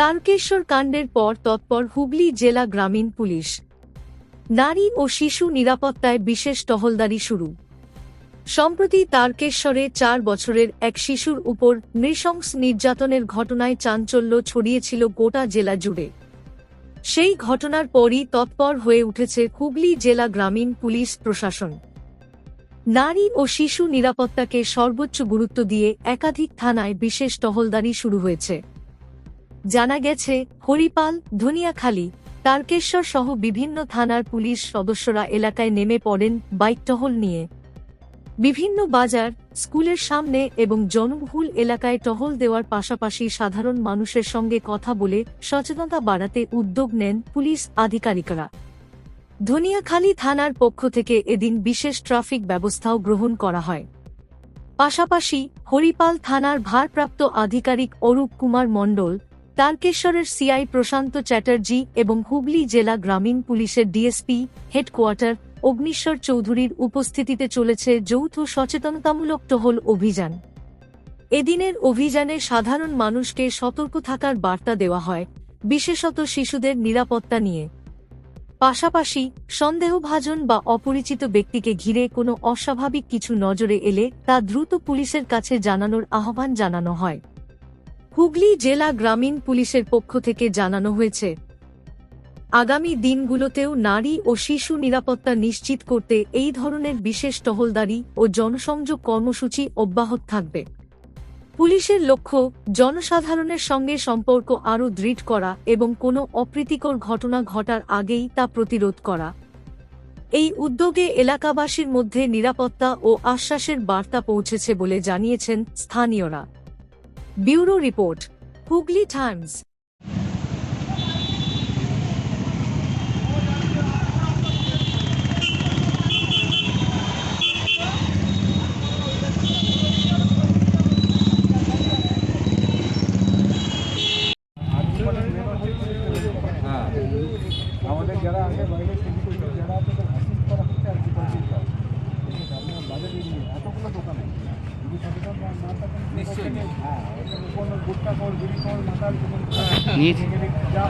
তারকেশ্বর কাণ্ডের পর তৎপর হুগলি জেলা গ্রামীণ পুলিশ। নারী ও শিশু নিরাপত্তায় বিশেষ টহলদারি শুরু। সম্প্রতি তারকেশ্বরে চার বছরের এক শিশুর উপর নৃশংস নির্যাতনের ঘটনায় চাঞ্চল্য ছড়িয়েছিল গোটা জেলা জুড়ে। সেই ঘটনার পরই তৎপর হয়ে উঠেছে হুগলি জেলা গ্রামীণ পুলিশ প্রশাসন। নারী ও শিশু নিরাপত্তাকে সর্বোচ্চ গুরুত্ব দিয়ে একাধিক থানায় বিশেষ টহলদারি শুরু হয়েছে। জানা গেছে, হরিপাল, ধনিয়াখালী, তারকেশ্বর সহ বিভিন্ন থানার পুলিশ সদস্যরা এলাকায় নেমে পড়েন বাইক টহল নিয়ে। বিভিন্ন বাজার, স্কুলের সামনে এবং জনবহুল এলাকায় টহল দেওয়ার পাশাপাশি সাধারণ মানুষের সঙ্গে কথা বলে সচেতনতা বাড়াতে উদ্যোগ নেন পুলিশ আধিকারিকরা। ধনিয়াখালী থানার পক্ষ থেকে এদিন বিশেষ ট্রাফিক ব্যবস্থাও গ্রহণ করা হয়। পাশাপাশি হরিপাল থানার ভারপ্রাপ্ত আধিকারিক অরূপ কুমার মণ্ডল তারকেশ্বরের সিআই প্রশান্ত চ্যাটার্জি এবং হুগলি জেলা গ্রামীণ পুলিশের ডিএসপি, হেডকোয়ার্টার, অগ্নিশ্বর চৌধুরীর উপস্থিতিতে চলেছে যৌথ সচেতনতামূলক টহল অভিযান। এদিনের অভিযানে সাধারণ মানুষকে সতর্ক থাকার বার্তা দেওয়া হয়, বিশেষত শিশুদের নিরাপত্তা নিয়ে। পাশাপাশি, সন্দেহভাজন বা অপরিচিত ব্যক্তিকে ঘিরে কোনো অস্বাভাবিক কিছু নজরে এলে তা দ্রুত পুলিশের কাছে জানানোর আহ্বান জানানো হয়। হুগলি জেলা গ্রামীণ পুলিশের পক্ষ থেকে জানানো হয়েছে, আগামী দিনগুলোতেও নারী ও শিশু নিরাপত্তা নিশ্চিত করতে এই ধরনের বিশেষ টহলদারি ও জনসংযোগ কর্মসূচি অব্যাহত থাকবে। পুলিশের লক্ষ্য, জনসাধারণের সঙ্গে সম্পর্ক আরও দৃঢ় করা এবং কোনো অপ্রীতিকর ঘটনা ঘটার আগেই তা প্রতিরোধ করা। এই উদ্যোগে এলাকাবাসীর মধ্যে নিরাপত্তা ও আশ্বাসের বার্তা পৌঁছেছে বলে জানিয়েছেন স্থানীয়রা। ব্যুরো রিপোর্ট হুগলি টাইমস নিশ্চয়ই হ্যাঁ কোনো গুটকা কর বিড়ি কর মাথার। যা